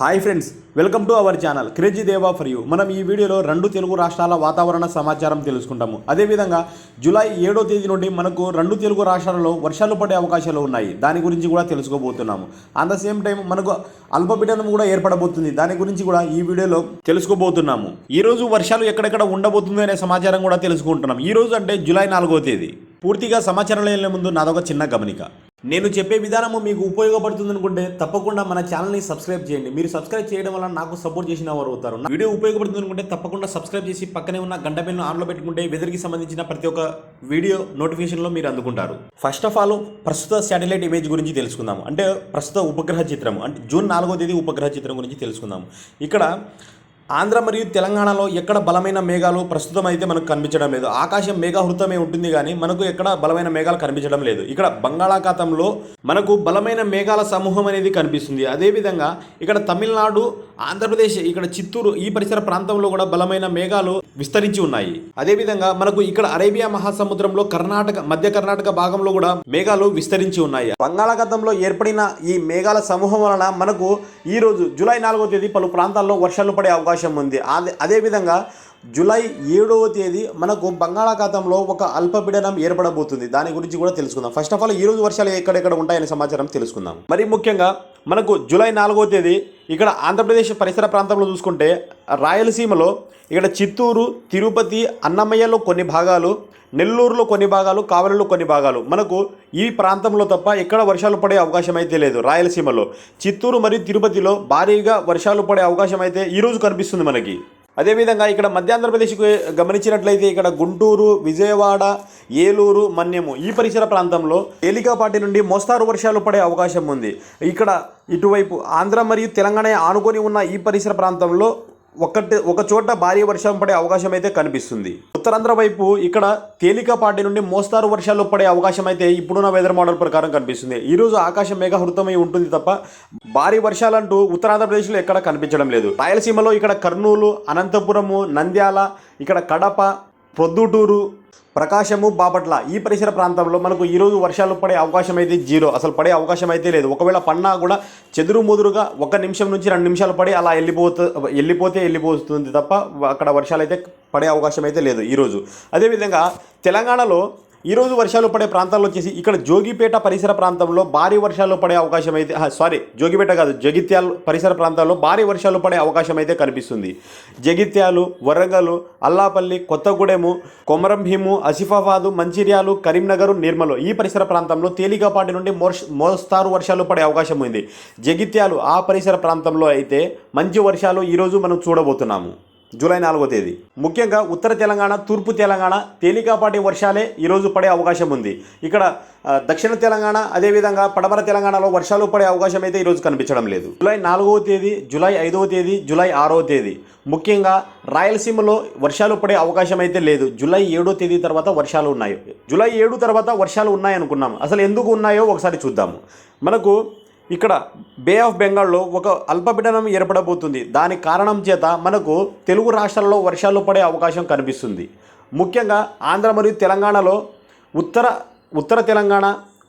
Hi friends welcome to our channel crazy Deva for you. మనం ఈ వీడియోలో రెండు తెలుగు రాష్ట్రాల వాతావరణ సమాచారం తెలుసుకుంటాము. అదేవిధంగా జూలై ఏడో తేదీ నుండి మనకు రెండు తెలుగు రాష్ట్రాలలో వర్షాలు పడే అవకాశాలు ఉన్నాయి. దాని గురించి కూడా తెలుసుకోబోతున్నాము. అట్ ద సేమ్ టైం మనకు అల్పపీడనం కూడా ఏర్పడబోతుంది. దాని గురించి కూడా ఈ వీడియోలో తెలుసుకోబోతున్నాము. ఈరోజు వర్షాలు ఎక్కడెక్కడ ఉండబోతుంది అనే సమాచారం కూడా తెలుసుకుంటున్నాం. ఈరోజు అంటే జూలై నాలుగో తేదీ. పూర్తిగా సమాచారం లేని ముందు నాదొక చిన్న గమనిక. నేను చెప్పే విధానము మీకు ఉపయోగపడుతుంది అనుకుంటే తప్పకుండా మన ఛానల్ని సబ్స్క్రైబ్ చేయండి. మీరు సబ్స్క్రైబ్ చేయడం వల్ల నాకు సపోర్ట్ చేసిన వారు అవుతారు. వీడియో ఉపయోగపడుతుంది అనుకుంటే తప్పకుండా సబ్స్క్రైబ్ చేసి పక్కనే ఉన్న గంట బిల్లు ఆన్లో పెట్టుకుంటే వెదర్కి సంబంధించిన ప్రతి ఒక్క వీడియో నోటిఫికేషన్లో మీరు అందుకుంటారు. ఫస్ట్ ఆఫ్ ఆల్ ప్రస్తుత శాటిలైట్ ఇమేజ్ గురించి తెలుసుకుందాము అంటే ప్రస్తుత ఉపగ్రహ చిత్రం అంటే జూన్ నాలుగో తేదీ ఉపగ్రహ చిత్రం గురించి తెలుసుకుందాము ఇక్కడ ఆంధ్ర మరియు తెలంగాణలో ఎక్కడ బలమైన మేఘాలు ప్రస్తుతం అయితే మనకు కనిపించడం లేదు. ఆకాశం మేఘాహృతమే ఉంటుంది కానీ మనకు ఎక్కడ బలమైన మేఘాలు కనిపించడం లేదు. ఇక్కడ బంగాళాఖాతంలో మనకు బలమైన మేఘాల సమూహం అనేది కనిపిస్తుంది. అదేవిధంగా ఇక్కడ తమిళనాడు ఆంధ్రప్రదేశ్ ఇక్కడ చిత్తూరు ఈ పరిసర ప్రాంతంలో కూడా బలమైన మేఘాలు విస్తరించి ఉన్నాయి. అదేవిధంగా మనకు ఇక్కడ అరేబియా మహాసముద్రంలో కర్ణాటక మధ్య కర్ణాటక భాగంలో కూడా మేఘాలు విస్తరించి ఉన్నాయి. బంగాళాఖాతంలో ఏర్పడిన ఈ మేఘాల సమూహం వలన మనకు ఈరోజు జూలై నాలుగో తేదీ పలు ప్రాంతాల్లో వర్షాలు పడే అవకాశం ఉంది. అదే అదేవిధంగా జూలై ఏడవ తేదీ మనకు బంగాళాఖాతంలో ఒక అల్పపీడనం ఏర్పడబోతుంది. దాని గురించి కూడా తెలుసుకుందాం. ఫస్ట్ ఆఫ్ ఆల్ ఈ రోజు వర్షాలు ఎక్కడెక్కడ ఉంటాయనే సమాచారం తెలుసుకుందాం. మరి ముఖ్యంగా మనకు జూలై నాలుగో తేదీ ఇక్కడ ఆంధ్రప్రదేశ్ పరిసర ప్రాంతంలో చూసుకుంటే రాయలసీమలో ఇక్కడ చిత్తూరు తిరుపతి అన్నమయ్యలో కొన్ని భాగాలు నెల్లూరులో కొన్ని భాగాలు కావలిలో కొన్ని భాగాలు. మనకు ఈ ప్రాంతంలో తప్ప ఎక్కడ వర్షాలు పడే అవకాశం అయితే లేదు. రాయలసీమలో చిత్తూరు మరియు తిరుపతిలో భారీగా వర్షాలు పడే అవకాశం అయితే ఈరోజు కనిపిస్తుంది మనకి. అదేవిధంగా ఇక్కడ మధ్య ఆంధ్రప్రదేశ్కు గమనించినట్లయితే ఇక్కడ గుంటూరు విజయవాడ ఏలూరు మన్యము ఈ పరిసర ప్రాంతంలో తేలికపాటి నుండి మోస్తారు వర్షాలు పడే అవకాశం ఉంది. ఇక్కడ ఇటువైపు ఆంధ్ర మరియు తెలంగాణ ఆనుకొని ఉన్న ఈ పరిసర ప్రాంతంలో ఒకటి ఒక చోట భారీ వర్షం పడే అవకాశం అయితే కనిపిస్తుంది. ఉత్తరాంధ్ర వైపు ఇక్కడ తేలికపాటి నుండి మోస్తారు వర్షాలు పడే అవకాశం అయితే ఇప్పుడున్న వెదర్ మోడల్ ప్రకారం కనిపిస్తుంది. ఈరోజు ఆకాశం మేఘహృతమై ఉంటుంది తప్ప భారీ వర్షాలంటూ ఉత్తరాంధ్రప్రదేశ్లో ఎక్కడ కనిపించడం లేదు. రాయలసీమలో ఇక్కడ కర్నూలు అనంతపురము నంద్యాల ఇక్కడ కడప ప్రొద్దుటూరు ప్రకాశము బాపట్ల ఈ పరిసర ప్రాంతంలో మనకు ఈరోజు వర్షాలు పడే అవకాశం అయితే జీరో. అసలు పడే అవకాశం అయితే లేదు. ఒకవేళ పన్నా కూడా చెదురు ముదురుగా ఒక నిమిషం నుంచి రెండు నిమిషాలు పడి అలా వెళ్ళిపోతూ వెళ్ళిపోతే వెళ్ళిపోతుంది తప్ప అక్కడ వర్షాలు అయితే పడే అవకాశం అయితే లేదు ఈరోజు. అదేవిధంగా తెలంగాణలో ఈరోజు వర్షాలు పడే ప్రాంతాల్లో వచ్చేసి ఇక్కడ జోగిపేట పరిసర ప్రాంతంలో భారీ వర్షాలు పడే అవకాశం అయితే సారీ జోగిపేట కాదు జగిత్యాల పరిసర ప్రాంతాల్లో భారీ వర్షాలు పడే అవకాశం అయితే కనిపిస్తుంది. జగిత్యాలు వరంగల్ అల్లాపల్లి కొత్తగూడెము కొమరం భీము మంచిర్యాలు కరీంనగర్ నిర్మలు ఈ పరిసర ప్రాంతంలో తేలికపాటి నుండి మోర్ మోస్తారు వర్షాలు పడే అవకాశం ఉంది. జగిత్యాలు ఆ పరిసర ప్రాంతంలో అయితే మంచి వర్షాలు ఈరోజు మనం చూడబోతున్నాము. జూలై నాలుగో తేదీ. ముఖ్యంగా ఉత్తర తెలంగాణ తూర్పు తెలంగాణ తేలికపాటి వర్షాలే ఈరోజు పడే అవకాశం ఉంది. ఇక్కడ దక్షిణ తెలంగాణ అదేవిధంగా పడమర తెలంగాణలో వర్షాలు పడే అవకాశం అయితే ఈరోజు కనిపించడం లేదు. జూలై నాలుగవ తేదీ జూలై ఐదవ తేదీ జూలై ఆరవ తేదీ. ముఖ్యంగా రాయలసీమలో వర్షాలు పడే అవకాశం అయితే లేదు. జూలై ఏడో తేదీ తర్వాత వర్షాలు ఉన్నాయి. జూలై ఏడు తర్వాత వర్షాలు ఉన్నాయి అనుకున్నాం అసలు ఎందుకు ఉన్నాయో ఒకసారి చూద్దాము. మనకు ఇక్కడ బే ఆఫ్ బెంగాల్లో ఒక అల్పపీడనం ఏర్పడబోతుంది. దాని కారణం చేత మనకు తెలుగు రాష్ట్రాల్లో వర్షాలు పడే అవకాశం కనిపిస్తుంది. ముఖ్యంగా ఆంధ్ర మరియు తెలంగాణలో ఉత్తర ఉత్తర తెలంగాణ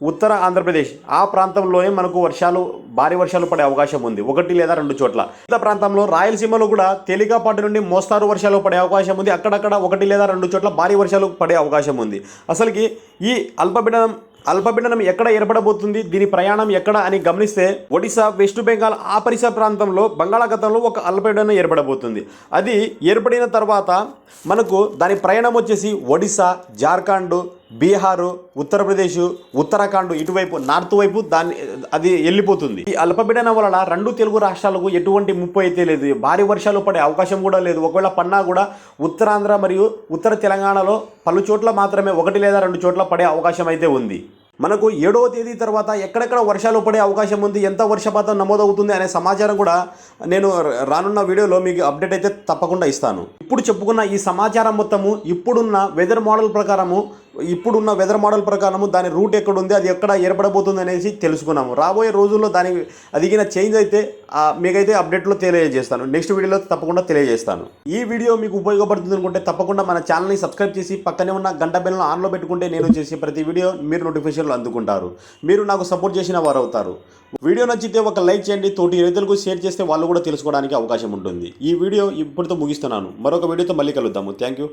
ఉత్తర ఆంధ్రప్రదేశ్ ఆ ప్రాంతంలోనే మనకు వర్షాలు భారీ వర్షాలు పడే అవకాశం ఉంది. ఒకటి లేదా రెండు చోట్ల. ఇతర ప్రాంతంలో రాయలసీమలో కూడా తేలికపాటి నుండి మోస్తారు వర్షాలు పడే అవకాశం ఉంది. అక్కడక్కడ ఒకటి లేదా రెండు చోట్ల భారీ వర్షాలు పడే అవకాశం ఉంది. అసలుకి ఈ అల్పపీడనం అల్పపీడనం ఎక్కడ ఏర్పడబోతుంది? దీని ప్రయాణం ఎక్కడ అని గమనిస్తే ఒడిశా వెస్ట్ బెంగాల్ ఆ పరిసర ప్రాంతంలో బంగాళాఖాతంలో ఒక అల్పపీడనం ఏర్పడబోతుంది. అది ఏర్పడిన తర్వాత మనకు దాని ప్రయాణం వచ్చేసి ఒడిశా జార్ఖండ్ బీహారు ఉత్తరప్రదేశ్ ఉత్తరాఖండ్ ఇటువైపు నార్త్ వైపు దాన్ని అది వెళ్ళిపోతుంది ఈ అల్పపీడనం వలన రెండు తెలుగు రాష్ట్రాలకు ఎటువంటి ముప్పు అయితే లేదు. భారీ వర్షాలు పడే అవకాశం కూడా లేదు. ఒకవేళ పన్నా కూడా ఉత్తరాంధ్ర మరియు ఉత్తర తెలంగాణలో పలు చోట్ల మాత్రమే ఒకటి లేదా రెండు చోట్ల పడే అవకాశం అయితే ఉంది. మనకు ఏడవ తేదీ తర్వాత ఎక్కడెక్కడ వర్షాలు పడే అవకాశం ఉంది ఎంత వర్షపాతం నమోదవుతుంది అనే సమాచారం కూడా నేను రానున్న వీడియోలో మీకు అప్డేట్ అయితే తప్పకుండా ఇస్తాను. ఇప్పుడు చెప్పుకున్న ఈ సమాచారం మొత్తము ఇప్పుడున్న వెదర్ మోడల్ ప్రకారము ఇప్పుడున్న వెదర్ మోడల్ ప్రకారము దాని రూట్ ఎక్కడ ఉంది అది ఎక్కడ ఏర్పడబోతుంది అనేసి తెలుసుకున్నాము. రాబోయే రోజుల్లో దాని అదిగిన చేంజ్ అయితే మీకైతే అప్డేట్లో తెలియజేస్తాను. నెక్స్ట్ వీడియోలో తప్పకుండా తెలియజేస్తాను. ఈ వీడియో మీకు ఉపయోగపడుతుంది అనుకుంటే తప్పకుండా మన ఛానల్ని సబ్స్క్రైబ్ చేసి పక్కనే ఉన్న గంట బెల్లను ఆన్లో పెట్టుకుంటే నేను చేసే ప్రతి వీడియో మీరు నోటిఫికేషన్లు అందుకుంటారు. మీరు నాకు సపోర్ట్ చేసిన వారు అవుతారు. వీడియో నచ్చితే ఒక లైక్ చేయండి. తోటి రైతులకు షేర్ చేస్తే వాళ్ళు కూడా తెలుసుకోవడానికి అవకాశం ఉంటుంది. ఈ వీడియో ఇప్పటితో ముగిస్తున్నాను. మరొక వీడియోతో మళ్ళీ కలుద్దాము. Thank you